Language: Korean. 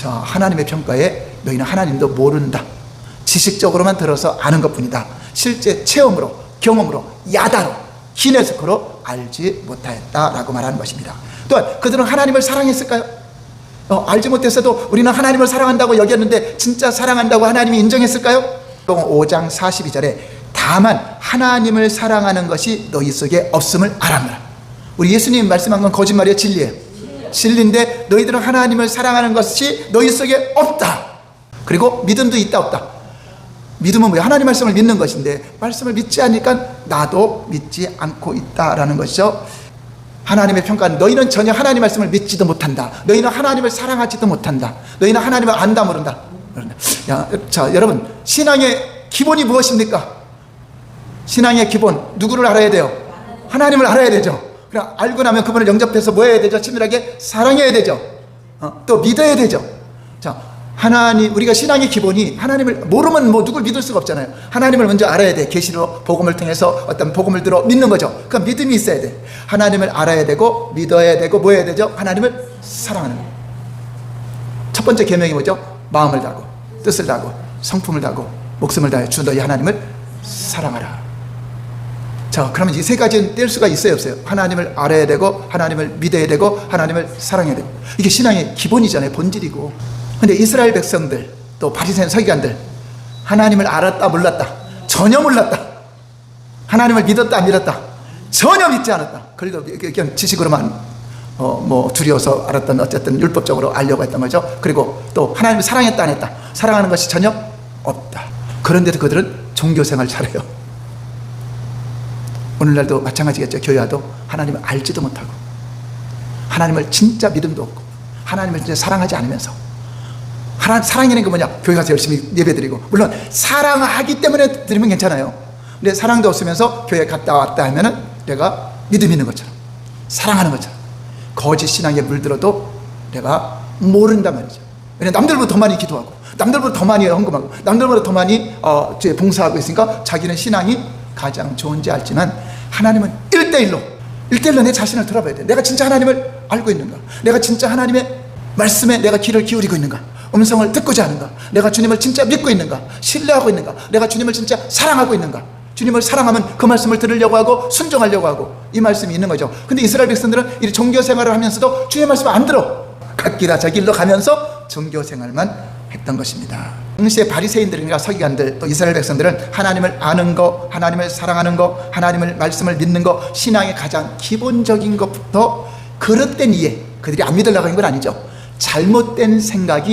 자, 하나님의 평가에 너희는 하나님도 모른다. 지식적으로만 들어서 아는 것 뿐이다. 실제 체험으로, 경험으로, 야다로, 히네스코로 알지 못하였다라고 말하는 것입니다. 또한 그들은 하나님을 사랑했을까요? 어, 알지 못했어도 우리는 하나님을 사랑한다고 여겼는데 진짜 사랑한다고 하나님이 인정했을까요? 5장 42절에 다만 하나님을 사랑하는 것이 너희 속에 없음을 알아라. 우리 예수님 말씀한 건 거짓말이에요, 진리예요. 진리인데 너희들은 하나님을 사랑하는 것이 너희 속에 없다. 그리고 믿음도 있다 없다. 믿음은 뭐야? 하나님 말씀을 믿는 것인데 말씀을 믿지 않으니까 나도 믿지 않고 있다라는 것이죠. 하나님의 평가는 너희는 전혀 하나님 말씀을 믿지도 못한다. 너희는 하나님을 사랑하지도 못한다. 너희는 하나님을 안다 모른다. 야, 자, 여러분 신앙의 기본이 무엇입니까? 신앙의 기본 누구를 알아야 돼요? 하나님을 알아야 되죠. 그럼 알고 나면 그분을 영접해서 뭐 해야 되죠? 친밀하게 사랑해야 되죠. 어, 또 믿어야 되죠. 자, 하나님 우리가 신앙의 기본이 하나님을 모르면 뭐 누굴 믿을 수가 없잖아요. 하나님을 먼저 알아야 돼. 계시로 복음을 통해서 어떤 복음을 들어 믿는 거죠. 그 믿음이 있어야 돼. 하나님을 알아야 되고 믿어야 되고 뭐 해야 되죠? 하나님을 사랑하는 거. 첫 번째 계명이 뭐죠? 마음을 다하고 뜻을 다하고 성품을 다하고 목숨을 다해 주 너희 하나님을 사랑하라. 자, 그러면 이 세 가지는 뗄 수가 있어요, 없어요? 하나님을 알아야 되고, 하나님을 믿어야 되고, 하나님을 사랑해야 되고. 이게 신앙의 기본이잖아요, 본질이고. 근데 이스라엘 백성들, 또 바리새인 서기관들, 하나님을 알았다, 몰랐다. 전혀 몰랐다. 하나님을 믿었다, 안 믿었다. 전혀 믿지 않았다. 그래도 그냥 지식으로만 어, 뭐 두려워서 알았던 어쨌든 율법적으로 알려고 했던 거죠. 그리고 또 하나님을 사랑했다, 안 했다. 사랑하는 것이 전혀 없다. 그런데도 그들은 종교 생활 잘해요. 오늘날도 마찬가지겠죠. 교회와도 하나님을 알지도 못하고 하나님을 진짜 믿음도 없고 하나님을 진짜 사랑하지 않으면서 하나님 사랑이라는 게 뭐냐? 교회 가서 열심히 예배드리고 물론 사랑하기 때문에 드리면 괜찮아요. 근데 사랑도 없으면서 교회 갔다 왔다 하면은 내가 믿음 있는 것처럼 사랑하는 것처럼 거짓 신앙에 물들어도 내가 모른단 말이죠. 왜냐 남들보다 더 많이 기도하고 남들보다 더 많이 헌금하고 남들보다 더 많이 어, 봉사하고 있으니까 자기는 신앙이 가장 좋은지 알지만 하나님은 1대1로 1대1로 내 자신을 돌아봐야 돼. 내가 진짜 하나님을 알고 있는가? 내가 진짜 하나님의 말씀에 내가 귀를 기울이고 있는가? 음성을 듣고자 하는가? 내가 주님을 진짜 믿고 있는가? 신뢰하고 있는가? 내가 주님을 진짜 사랑하고 있는가? 주님을 사랑하면 그 말씀을 들으려고 하고 순종하려고 하고 이 말씀이 있는 거죠. 근데 이스라엘 백성들은 이 종교 생활을 하면서도 주의 말씀을 안 들어. 각기 다 자기 길로 가면서 종교 생활만 했던 것입니다. 당시에 바리새인들과 서기관들 또 이스라엘 백성들은 하나님을 아는 거, 하나님을 사랑하는 거, 하나님을 말씀을 믿는 거, 신앙의 가장 기본적인 것부터 그릇된 이해, 그들이 안 믿으려고 하는 건 아니죠. 잘못된 생각이